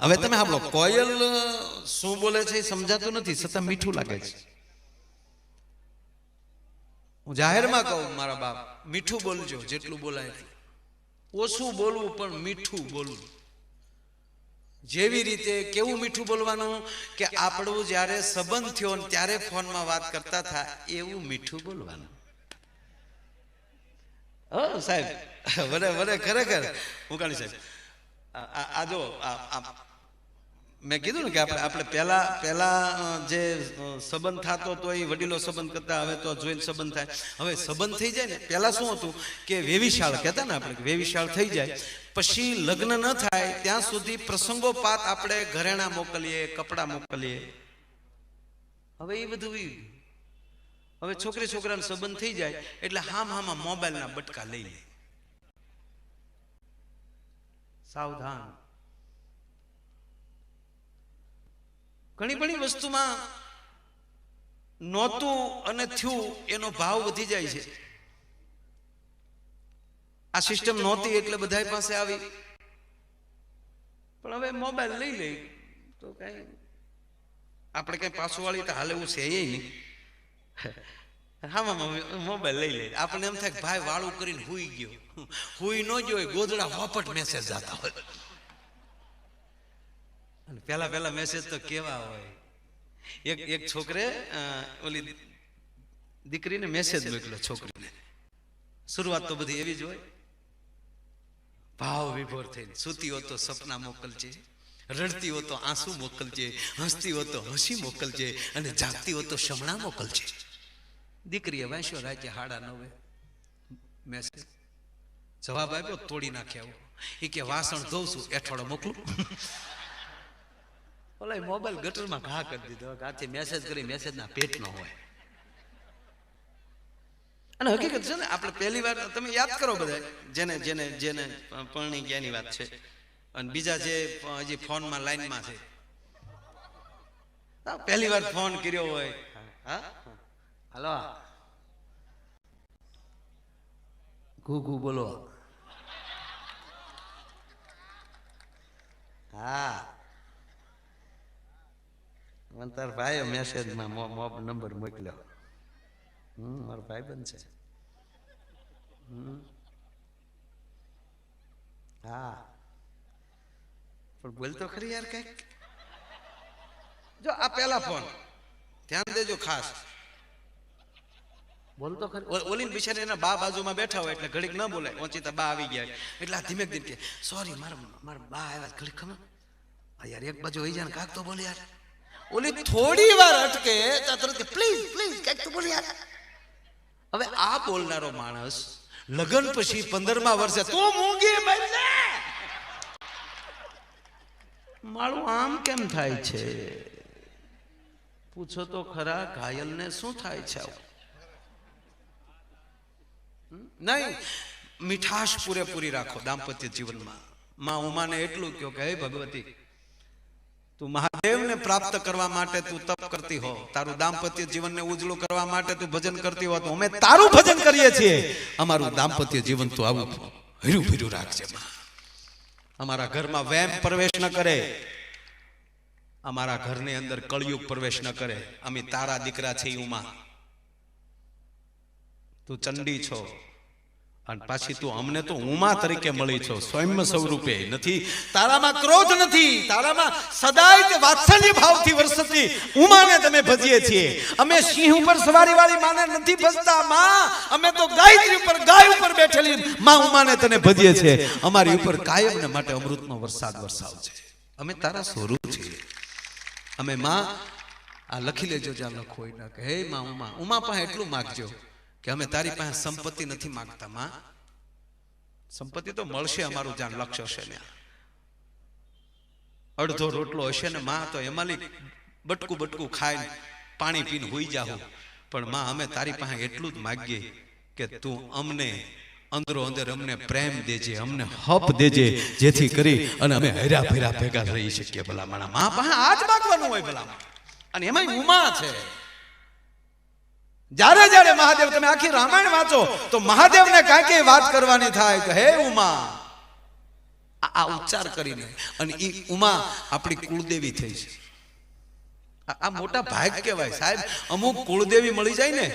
હવે તમે સાંભળો કોયલ શું બોલે છે સમજાતું નથી છતાં મીઠું લાગે છે. હું જાહેરમાં કહું મારા બાપ મીઠું બોલજો જેટલું બોલાય ઓછું બોલવું પણ મીઠું બોલવું. જેવી રીતે કેવું મીઠું બોલવાનું કે આપણું જ્યારે સંબંધ થયો ને ત્યારે ફોનમાં વાત કરતા હતા એવું મીઠું બોલવાનું. હો સાહેબ વરે વરે ખરેખર. હું કાણી સાહેબ. આ- જો આ મેં કીધું ને કે આપણે આપણે પહેલા પહેલા જે સંબંધ થતો તો એ વડીલો સંબંધ કરતા હવે તો જોઈને સંબંધ થાય. હવે સંબંધ થઈ જાય ને પહેલા શું હતું કે વેવિશાળ કહેતા ને આપણે વેવિશાળ થઈ જાય. પછી લગ્ન ન થાય ત્યાં સુધી પ્રસંગોપાત આપણે ઘરેણા મોકલીએ કપડાં મોકલીએ. હવે એ બધું હવે છોકરી છોકરાનો સંબંધ થઈ જાય એટલે હામ હામાં મોબાઈલના બટકા લઈ લે. સાવધાન. ઘણી ઘણી વસ્તુમાં નહોતું અને થયું એનો ભાવ વધી જાય છે. આ સિસ્ટમ નહોતી એટલે બધા પાસે આવી. પણ હવે મોબાઈલ લઈ લે. તો કઈ આપણે કઈ પાછું વાળી તો હાલ એવું છે એ નહીં. હા મોબાઈલ લઈ લે. આપણને એમ થાય ભાઈ વાળું કરીને હુઈ ગયો. હુઈ ન ગયો હોય, ગોદડા હોપટ મેસેજ જતા હોય. અને પહેલા પહેલા મેસેજ તો કેવા હોય? એક એક છોકરે ઓલી દીકરીને મેસેજ મોકલ્યો છોકરીને. શરૂઆત તો બધી એવી જ હોય. ભાવ વિભોર થઈને સૂતી હો તો સપના મોકલજે રડતી હો તો આંસુ મોકલજે હસતી હો તો હસી મોકલજે અને જાગતી હો તો શમણા મોકલજે. દીકરીએ વાંચ્યો રાજ્ય હાડા નવે. મેસેજ જવાબ આપ્યો તોડી નાખ્યા એ કે વાસણ ધોઉં છું એઠવાડો મોકલું. ઓલા મોબાઈલ ગટરમાં ઘા કરી દીધો. હાથે મેસેજ કરી મેસેજ ના પેટ નો હોય. અને હકીકત છે ને આપણે પહેલી વાર તમે યાદ કરો બધા જેને જેને જેને પરણી ગયાની વાત છે. અને બીજા જે હજી ફોનમાં લાઈનમાં છે. પહેલી વાર ફોન કર્યો હોય. હા? હાલો. ઘુ ઘુ બોલો. હા. મને તાર ભાઈ મેસેજમાં મોબ નંબર મોકલ્યો. હમ મારો ભાઈ બંધ છે. હા. પણ બોલતો ખરી યાર કંઈક. જો આ પેલા ફોન ધ્યાન દેજો ખાસ. બોલતો ખરી. ઓલી ઓલીને બિચારી એના બા બાજુમાં બેઠા હોય એટલે ઘડીક ન બોલે ઓચિતા બા આવી ગયા એટલે આ ધીમે ધીમે કે સોરી મારા મારા બા આવ્યા ઘડીક ખબર? યાર એક બાજુ હોય જાય કાક તો બોલે યાર. ઓલી થોડી વાર અટકે પ્લીઝ પ્લીઝ કંઈક તો બોલી હવે આ બોલનારો માણસ લગ્ન પછી પંદરમા વર્ષે તું મૂંગી બનને મારું આમ કેમ થાય છે? પૂછો તો ખરા ઘાયલને શું થાય છે નહીં, મીઠાશ પૂરેપૂરી રાખો દાંપત્ય જીવનમાં. માં ઉમાને એટલું કહ્યું કે, હે ભગવતી તું મહાદેવને પ્રાપ્ત કરવા માટે તું તપ કરતી હો. તારું દાંપત્ય જીવનને ઉજળું કરવા માટે તું ભજન કરતી હો તો અમે તારું ભજન કરીએ છીએ. અમારું દાંપત્ય જીવન તું આવું હર્યું ભર્યું રાખજે અમારા ઘરમાં વેમ પ્રવેશ ન કરે. અમારા ઘરની અંદર કળિયુગ પ્રવેશ ન કરે. અમે તારા દીકરા છે ઉમા. તું ચંડી છો. અને પાછી તું અમને તો ઉમા તરીકે મળી છો સ્વયં સ્વરૂપે. નથી તારામાં ક્રોધ નથી તારામાં સદાય તે વાત્સલ્ય ભાવથી વરસતી ઉમાને તમે ભજીએ છીએ. અમે સિંહ ઉપર સવારી વાળી માને નથી ભજતા માં અમે તો ગાયત્રી ઉપર ગાય ઉપર બેઠેલી માં ઉમાને તને ભજીએ છીએ. અમારી ઉપર કાયમને માટે અમૃતનો વરસાદ વરસાવજે. અમે તારા સ્વરૂપ છીએ. અમે માં આ લખી લેજો જ્યાં લખો હોય કે હે માં ઉમા ઉમા પાસે એટલું માગજો. કે અમે તારી પાસે સંપત્તિ નથી માંગતા માં. સંપત્તિ તો મળશે અમારું જ્યાં લક્ષ્ય હશે ને અડધો રોટલો હશે ને માં તો એમાં બટકું બટકું ખાઈ પાણી પીને હોઈ જાહું. પણ માં અમે તારી પાસે એટલું જ માગીએ કે તું અમને અંદરો અંદર અમને પ્રેમ દેજે અમને હપ દેજે જેથી કરી અને અમે હેરા ફેરા ભેગા રહી શકીએ ભલામણા. માં પાસે આ જ માગવાનું હોય ભલામણ. અને એમાં ઉમા છે. જ્યારે જ્યારે મહાદેવ તમે આખી રામાયણ વાંચો, તો મહાદેવને કાંઈક વાત કરવાની થાય કે, હે ઉમા, આ ઉચ્ચાર કરીને અને એ ઉમા આપણી કુળદેવી થઈ છે. આ- મોટા ભાગ કહેવાય સાહેબ. અમુક કુળદેવી મળી જાય ને,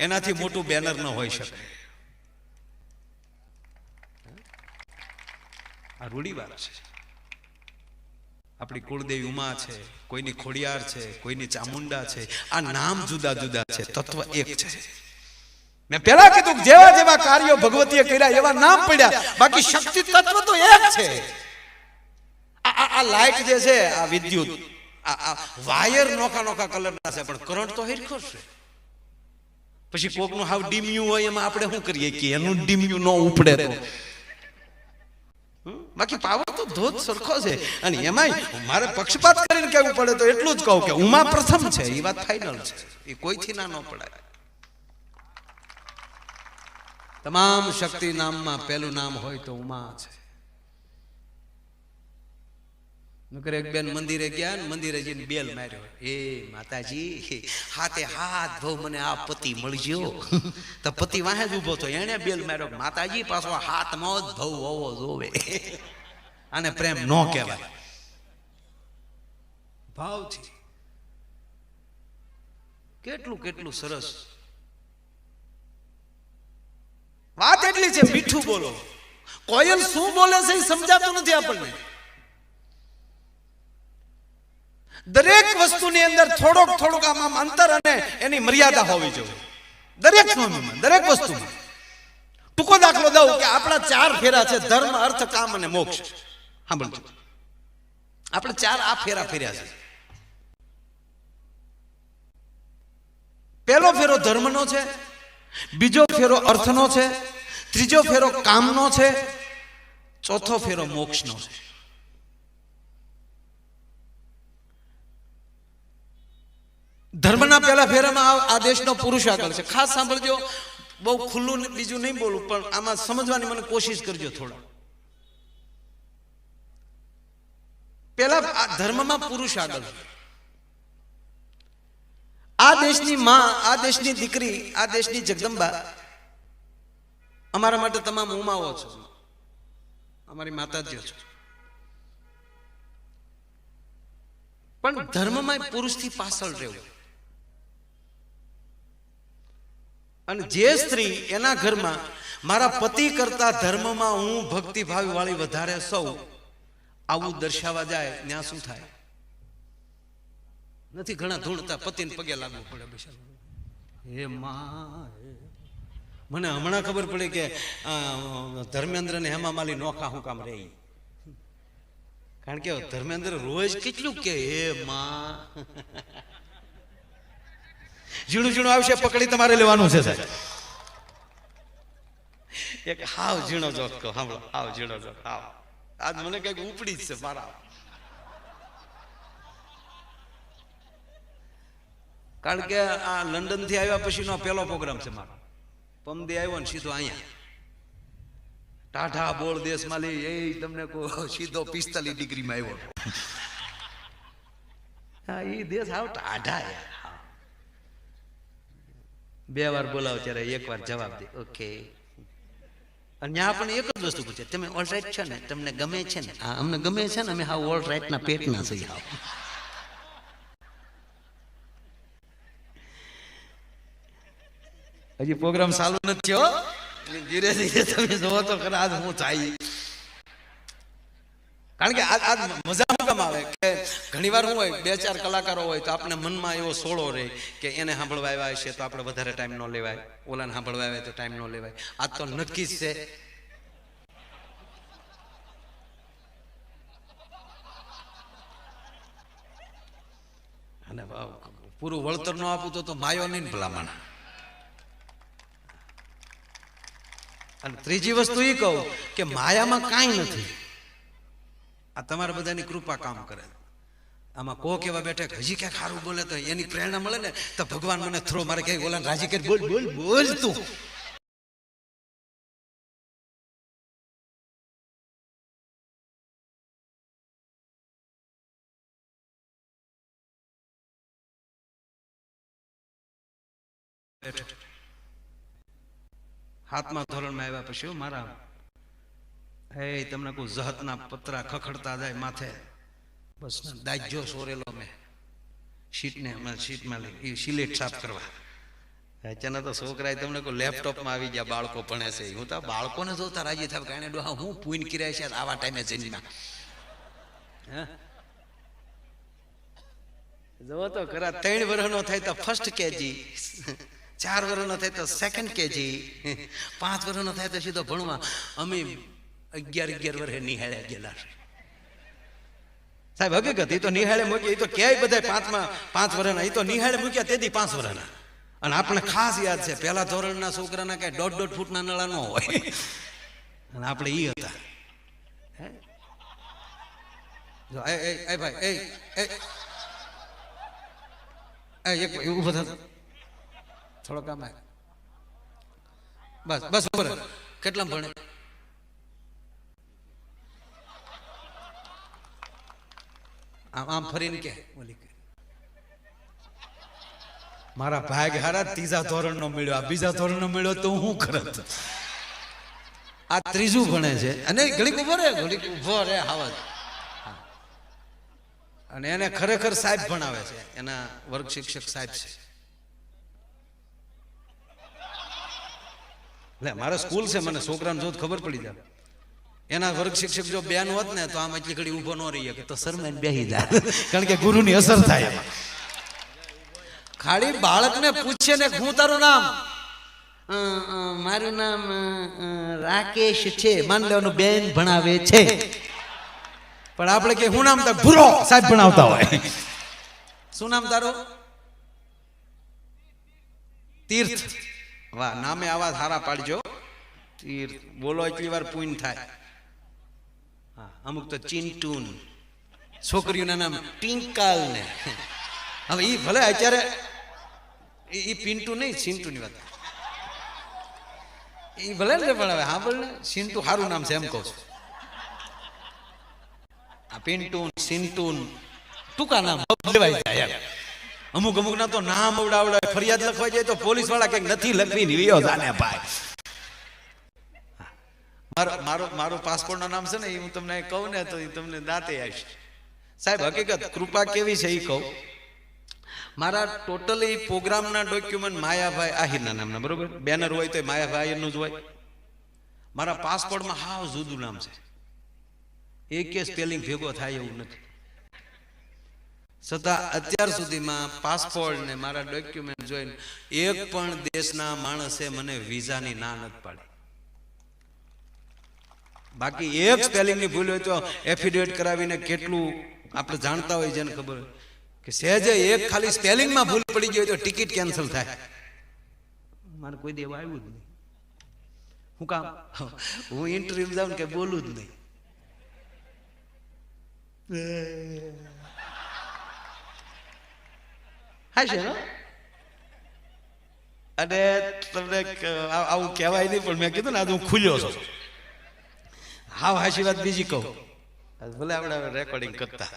એનાથી મોટું બેનર ન હોઈ શકે. આ રૂઢિવાર છે. આપણી કુળદેવી ઉમા છે, કોઈની ખોડિયાર છે, કોઈની ચામુંડા છે, આ નામ જુદા જુદા છે, તત્વ એક છે. મેં પેલા કીધું જેવા જેવા કાર્યો ભગવતીએ કર્યા, એવા નામ પડ્યા, બાકી શક્તિ તત્વ તો એક છે. આ લાઈટ જે છે, આ વિદ્યુત, આ વાયર નોખા નોખા કલરના છે, પણ કરંટ તો હિરખો છે. પછી કોકનું હાવ ડીમ્યું હોય, એમાં આપણે શું કરીએ કે એનું ડીમ્યું ન ઉપડે તો? બાકી પાવર તો ધોધ સરખો છે. અને એમાંય મારે પક્ષપાત કરીને કહેવું પડે તો એટલું જ કહું કે ઉમા પ્રથમ છે, એ વાત ફાઇનલ છે. એ કોઈથી ના ન પડાય. તમામ શક્તિ નામમાં પહેલું નામ હોય તો ઉમા છે. નકર એક બેન મંદિરે ગયા ને મંદિરે જઈને બેલ માર્યો. એ માતાજી, હાથે હાથ ભવ મને આ પતિ મળજો. તો પતિ વાહે જ ઊભો થયો. એણે બેલ માર્યો. માતાજી, પાછો હાથમાં જ ભવ હોવો જોવે. આને પ્રેમ ન કહેવાય. ભાવથી. કેટલું કેટલું સરસ. વાત એટલી છે, મીઠું બોલો. કોયલ શું બોલે છે સમજાતું નથી આપણને. દરેક વસ્તુની અંદર થોડોક થોડોક આમ અંતર અને એની મર્યાદા હોવી જોઈએ. દરેક સ્વામીમાં, દરેક વસ્તુમાં. ટૂંકો દાખલો દઉં કે આપણા ચાર ફેરા છે, ધર્મ, અર્થ, કામ અને મોક્ષ. સાંભળજો. આપણે ચાર આ ફેરા ફેર્યા છે. પહેલો ફેરો ધર્મનો છે, બીજો ફેરો અર્થનો છે, ત્રીજો ફેરો કામનો છે, ચોથો ફેરો મોક્ષનો છે. ધર્મના પહેલા ફેરામાં આ- દેશનો પુરુષ આગળ છે. ખાસ સાંભળજો, બહુ ખુલ્લું બીજું નહીં બોલું પણ આમાં સમજવાની મને કોશિશ કરજો થોડા. પેલા ધર્મમાં પુરુષ આગળ. છે આ દેશની માં, આ દેશની દીકરી, આ દેશની જગદંબા અમારા માટે તમામ ઉમાઓ છો. અમારી માતાજીઓ છો. પણ ધર્મમાં પુરુષથી પાછળ રહેવું. અને જે સ્ત્રી એના ઘરમાં, મારા પતિ કરતા ધર્મમાં હું ભક્તિભાવ વાળી વધારે સૌ. આવું દર્શાવવા જાય, ત્યાં શું થાય? નથી ઘણા ધૂળતા પતિને પગે લાગવું પડે બિચારું હે મા. મને હમણાં ખબર પડી કે ધર્મેન્દ્ર ને હેમા માલી નોખા હું કામ રહી કારણ કે ધર્મેન્દ્ર રોજ કેટલું કે, હે માં. ઝીણું ઝીણું આવશે, પકડી તમારે લેવાનું છે, સાહેબ. એક હાવ ઝીણો જોક સાંભળો, હાવ ઝીણો જોક, હાવ. આજ મને કંઈક ઉપડી જ છે, મારા. કારણ કે આ લંડનથી આવ્યા પછીનો પહેલો પ્રોગ્રામ છે મારો. પમદી આવ્યો ને સીધો અહીંયા. ટાઢા બોળ દેશમાં લઈ એ તમને કહો, સીધો પિસ્તાલીસ ડિગ્રીમાં આવ્યો. હા એ દેશ આવ ટાઢા યાર. બે વાર બોલાવો ત્યારે એક વાર જવાબ દે. ઓકે અને ત્યાં પણ એક જ વસ્તુ પૂછે, તમે ઓલ રાઈટ છો ને? તમને ગમે છે ને? હા, અમને ગમે છે ને. અમે હા ઓલ રાઈટ ના પેટના છીએ હા હજી પ્રોગ્રામ ચાલુ નથી થયો ધીરે ધીરે તમે જોવો તો ખરા આજ હું થાય. કારણ કે આજ મજા શું આવે કે ઘણી વાર હોય, બે ચાર કલાકારો હોય તો આપણે મનમાં એવો સોળો રહે કે એને સાંભળવા આવ્યા છે તો આપણે વધારે ટાઈમ ન લેવાય. ઓલાને સાંભળવા આવે તો ટાઈમ ન લેવાય. આ તો નક્કી છે. અને પૂરું વળતર ન આપું તો તો માયો નહીં ભલામણ. અને ત્રીજી વસ્તુ એ કહું કે માયામાં કાંઈ નથી. આ તમારા બધાની કૃપા કામ કરે. આમાં કોક એવા બેઠે હજી ક્યાંક સારું બોલે તો એની પ્રેરણા મળે ને તો ભગવાન મને થ્રો મારે ક્યાંય બોલા રાજી કરી બોલ બોલ બોલ તું. હાથમાં ધોરણમાં આવ્યા પછી મારા એ તમને કહું જહતના પતરા ખખડતા જાય માથે? બસ દાજ્યો સોરેલો મેં. શીટને હમણાં શીટમાં લઈ સિલેટ સાફ કરવા. અચાનક તો છોકરાએ તમને કહું લેપટોપમાં આવી ગયા બાળકો ભણે છે. હું તો બાળકોને જોતા રાજી થાય કારણે ડોહા હું પૂન કર્યા છે આવા ટાઈમે જન્મા હે? જોવો તો ખરા, ત્રણ વર્ષનો થાય તો ફર્સ્ટ કેજી. ચાર વર્ષનો થાય તો સેકન્ડ કેજી. પાંચ વર્ષનો થાય તો સીધો ભણવા. અમે અગિયાર અગિયાર વર્ષે નિહાળે ગયેલા સાહેબ, હકીકત એ તો નિહાળે મૂકી એ તો ક્યાંય બધા પાંચમાં, પાંચ વર્ષના એ તો નિહાળે મૂક્યા, તેથી પાંચ વર્ષના. અને આપણે ખાસ યાદ છે, પહેલા ધોરણના છોકરાના કઈ દોઢ દોઢ ફૂટના નળા ન હોય. અને આપણે એ હતા? જો, એ એ ભાઈ, એ એ એક થોડો કામ બસ બસ બરાબર કેટલા ભણે? આમ આમ ફરીને કે. ઓલી કે મારા ભાગ હારા ત્રીજા ધોરણનો મળ્યો. આ બીજા ધોરણનો મળ્યો તો હું કરત? આ ત્રીજું ભણે છે. અને ઘડીક ઊભો રે ઘડીક ઊભો રે હાવજ. અને એને ખરેખર સાહેબ ભણાવે છે. એના વર્ગ શિક્ષક સાહેબ છે. એટલે મારે સ્કૂલ છે મને છોકરાને જોત ખબર પડી જાય. એના વર્ગ શિક્ષક જો બેન હોત ને તો આમ એટલી ઘડી ઊભો ન રહીએ કે તો શરમાઈને બેહી જાય કારણ કે ગુરુની અસર થાય એમાં. ખાલી બાળકને પૂછે ને હું તારું નામ? મારું નામ રાકેશ છે. માન લેવાનું બેન ભણાવે છે. પણ આપણે કે હું નામ તાર ભૂરો! સાહેબ ભણાવતા હોય. શું નામ તારું? તીર્થ. વાહ નામે આવા સારા પાડજો. તીર્થ. બોલો એટલી વાર પૂન થાય. અમુક તો ચિંટુન. છોકરીઓના નામ ટિંકાલ ને હવે ઈ ભલે અત્યારે ઈ પિન્ટુ નહીં ચિંટુની વાત. ઈ ભલે ને પણ હવે હા ને સિન્ટુ સારું નામ છે એમ કહું છું. આ પિન્ટુન સિન્ટુન ટૂંકા નામ લેવાય જાય અમુક અમુક ના તો નામ અવડાવડે ફરિયાદ લખવા જાય તો પોલીસવાળા કંઈક નથી લખવી ને જાને ભાઈ. મારો મારો મારો પાસપોર્ટ નામ છે ને, એ હું તમને કહું ને, તો તમને દાંતે આવીશ. સાહેબ, હકીકત, કૃપા કેવી છે એ કહું. મારા ટોટલી પ્રોગ્રામના ડોક્યુમેન્ટ માયાભાઈ આહિરના નામના, બરોબર? બેનર હોય તો માયાભાઈ આહિરનું જ હોય. મારા પાસપોર્ટમાં હાવ જુદું નામ છે. એક સ્પેલિંગ ભેગો થાય એવું નથી. છતાં અત્યાર સુધીમાં પાસપોર્ટ ને મારા ડોક્યુમેન્ટ જોઈને એક પણ દેશના માણસે મને વિઝાની ના નથી પાડી. બાકી એક સ્પેલિંગની ભૂલ હોય તો એફિડેવિટ કરાવીને કેટલું આપણે જાણતા હોય જેને ખબર હોય. કે સહેજે એક ખાલી સ્પેલિંગમાં ભૂલ પડી ગઈ હોય તો ટિકિટ કેન્સલ થાય. મારે કોઈ દેવા આવ્યું જ નહીં. હું કામ? હું ઇન્ટરવ્યુ જાઉં કે બોલું જ નહીં. હા છે અને તમને આવું કહેવાય નહીં પણ મેં કીધું ને આજે હું ખુલ્યો છું. હાવ હાશી વાત બીજી કહું. ભલે આપણે રેકોર્ડિંગ કરતા.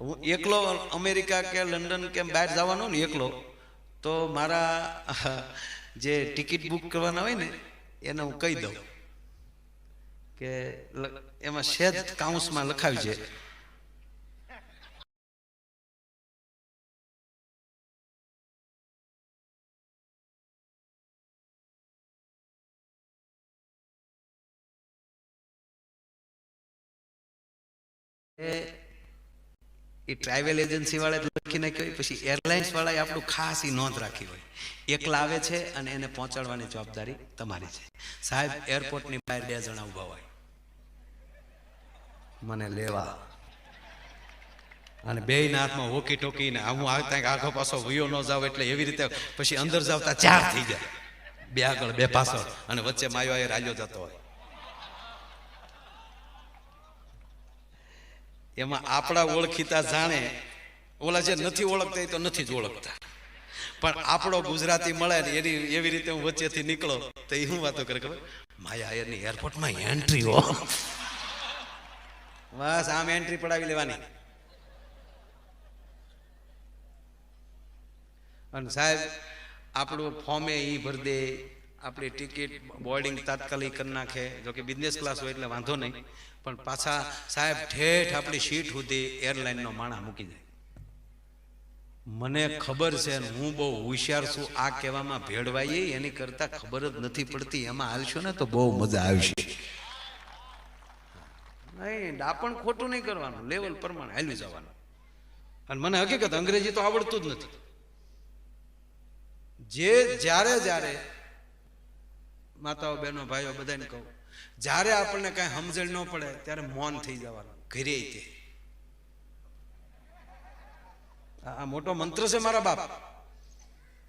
હું એકલો અમેરિકા કે લંડન કે બહાર જવાનો ને એકલો, તો મારા, જે ટિકિટ બુક કરવાના હોય ને, એને હું કહી દઉં કે એમાં સેજ કાઉન્સમાં લખાવી છે. એ ટ્રાવેલ એજન્સી વાળા લખી નાખ્યો પછી એરલાઇન્સ વાળાએ આપણું ખાસ એ નોંધ રાખી હોય. એકલા આવે છે અને એને પહોંચાડવાની જવાબદારી તમારી છે. સાહેબ એરપોર્ટની બહાર બે જણા ઊભા હોય. મને લેવા. અને બે હાથમાં હોકી ટોકી ને હું આવતા આખો પાછો વયો ન જાવ એટલે એવી રીતે પછી અંદર જાવતા ચાર થઈ જાય. બે આગળ, બે પાછળ. અને વચ્ચે માયો એ રાલ્યો જતો હોય. એમાં આપણા ઓળખીતા જાણે ઓલા જે નથી ઓળખતા એ તો નથી જ ઓળખતા. પણ આપણો ગુજરાતી મળે ને એની એવી રીતે હું વચ્ચેથી નીકળો તો એ હું વાતો કરે ખબર? માયા એની એરપોર્ટમાં એન્ટ્રી હો. બસ, આમ એન્ટ્રી પડાવી લેવાની. અને સાહેબ, આપણું ફોર્મે ઈ ભરી દે. આપણી ટિકિટ બોર્ડિંગ તાત્કાલિક કરી નાખે, જો કે બિઝનેસ ક્લાસ હોય એટલે વાંધો નહીં. પણ પાછા સાહેબ ઠેઠ આપણી સીટ સુધી એરલાઇનનો માણા મૂકી જાય મને ખબર છે હું બહુ હોશિયાર છું, આ કહેવામાં ભેળવાઈએ, એની કરતા ખબર જ નથી પડતી. એમાં હાલશો ને તો બહુ મજા આવશે. નહીં, ડાપણ ખોટું નહીં કરવાનું લેવલ પ્રમાણે હાલ્યું જવાનું. અને મને હકીકત અંગ્રેજી તો આવડતું જ નથી. જે જ્યારે જ્યારે માતાઓ, બહેનો, ભાઈઓ, બધાને કહું. જ્યારે આપણને કાંઈ સમજણ ન પડે, ત્યારે મૌન થઈ જવાનું. ઘરે તે. આ મોટો મંત્ર છે મારા બાપ.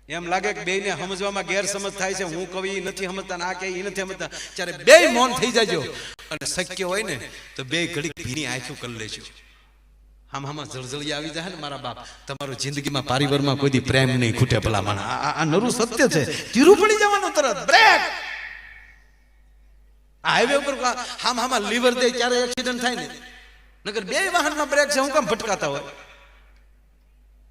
એમ લાગે કે બેને સમજવામાં ગેરસમજ થાય છે. હું કવિ નથી સમજતા આ કે એ નથી સમજતા. ત્યારે બે મૌન થઈ જજો. અને શક્ય હોય ને, તો બે ઘડી ભીની આંખું કરી લેજો. આમ આમાં જળજળી આવી જાય ને મારા બાપ. તમારું જિંદગીમાં પારિવારમાં કોઈ પ્રેમ નહીં ખૂટે ભલા માણા આ- નરું સત્ય છે. ધીરું પડી જવાનું તરત. બ્રેક હાઈવે ઉપર હામ હામાં લીવર દે ત્યારે એક્સિડન્ટ થાય ને? નગર બે વાહનમાં બ્રેક છે હું કામ ભટકાતા હોય?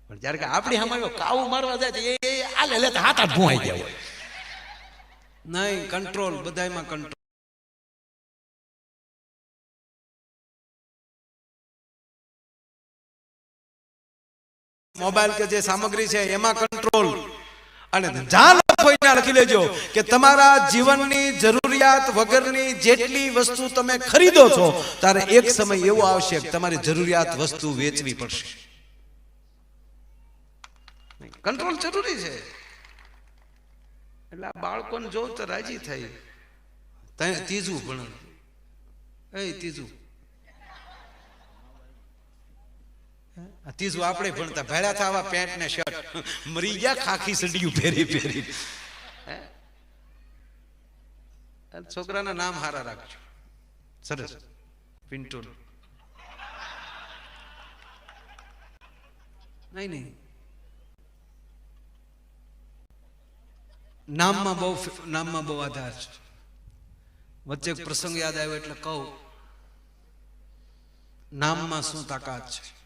પણ જ્યારે કે આપણી આવ્યો કાવું મારવા જાય તો એ આલે લે હાથ હાથ ભુવાઈ જાય હોય. નહીં કંટ્રોલ બધામાં કંટ્રોલ મોબાઈલ કે જે સામગ્રી છે એમાં કંટ્રોલ અને જાન કોઈ લખી લેજો કે તમારા જીવનની જરૂરિયાત વગરની જેટલી વસ્તુ તમે ખરીદો છો ત્યારે એક સમય એવો આવશે કે તમારી જરૂરિયાત વસ્તુ વેચવી પડશે. કંટ્રોલ જરૂરી છે. એટલે આ બાળકોને જો તો રાજી થઈ ત્રીજું ભણ એ, ત્રીજું. ત્રીજું આપણે ભણતા. ભેડા થવા પેન્ટ ને શર્ટ. મરી ગયા ખાખી સડિયું પહેરી. હે? છોકરાના નામ હારા રાખજો. સરસ. પિન્ટુ. નહીં નહીં. નામમાં બહુ નામમાં બહુ આધાર છે. વચ્ચે પ્રસંગ યાદ આવ્યો એટલે કહું. નામમાં શું તાકાત છે?